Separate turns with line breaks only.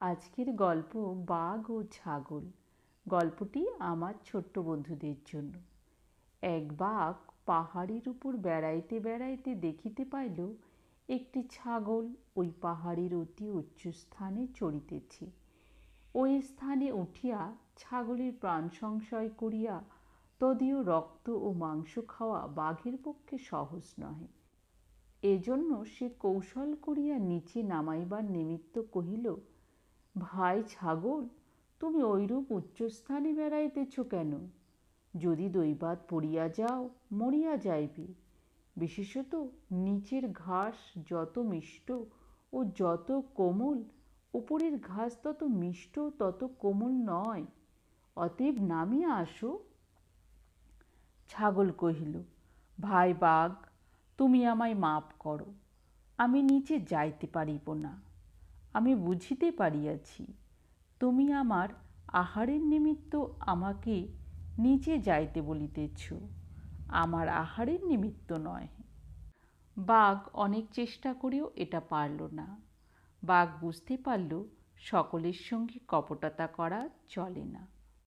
আজকের গল্প বাঘ ও ছাগল। গল্পটি আমার ছোট্ট বন্ধুদের জন্য। এক বাঘ পাহাড়ের উপর বেড়াইতে বেড়াইতে দেখিতে পাইল, একটি ছাগল ওই পাহাড়ের অতি উচ্চ স্থানে চড়িতেছে। ওই স্থানে উঠিয়া ছাগলের প্রাণ সংশয় করিয়া তদীয় রক্ত ও মাংস খাওয়া বাঘের পক্ষে সহজ নহে। এজন্য সে কৌশল করিয়া নিচে নামাইবার নিমিত্ত কহিল ভাই ছাগল, তুমি ঐরূপ উচ্চস্থানে বেড়াইতেছ কেন? যদি দৈবাত পড়িয়া যাও, মরিয়া যাইবে। বিশেষত নিচের ঘাস যত মিষ্ট ও যত কোমল, উপরের ঘাস তত মিষ্ট, তত কোমল নয়। অতএব নামিয়া আসো। ছাগল কহিল, ভাই বাঘ, তুমি আমায় মাপ করো। আমি নিচে যাইতে পারিব না। আমি বুঝিতে পারিয়াছি। তুমি আমার আহারের নিমিত্ত আমাকে নিচে যাইতে বলিতেছ। আমার আহারের নিমিত্ত নয়। বাঘ অনেক চেষ্টা করেও এটা পারল না। বাঘ বুঝতে পারল, সকলের সঙ্গে কপটতা করা চলে না।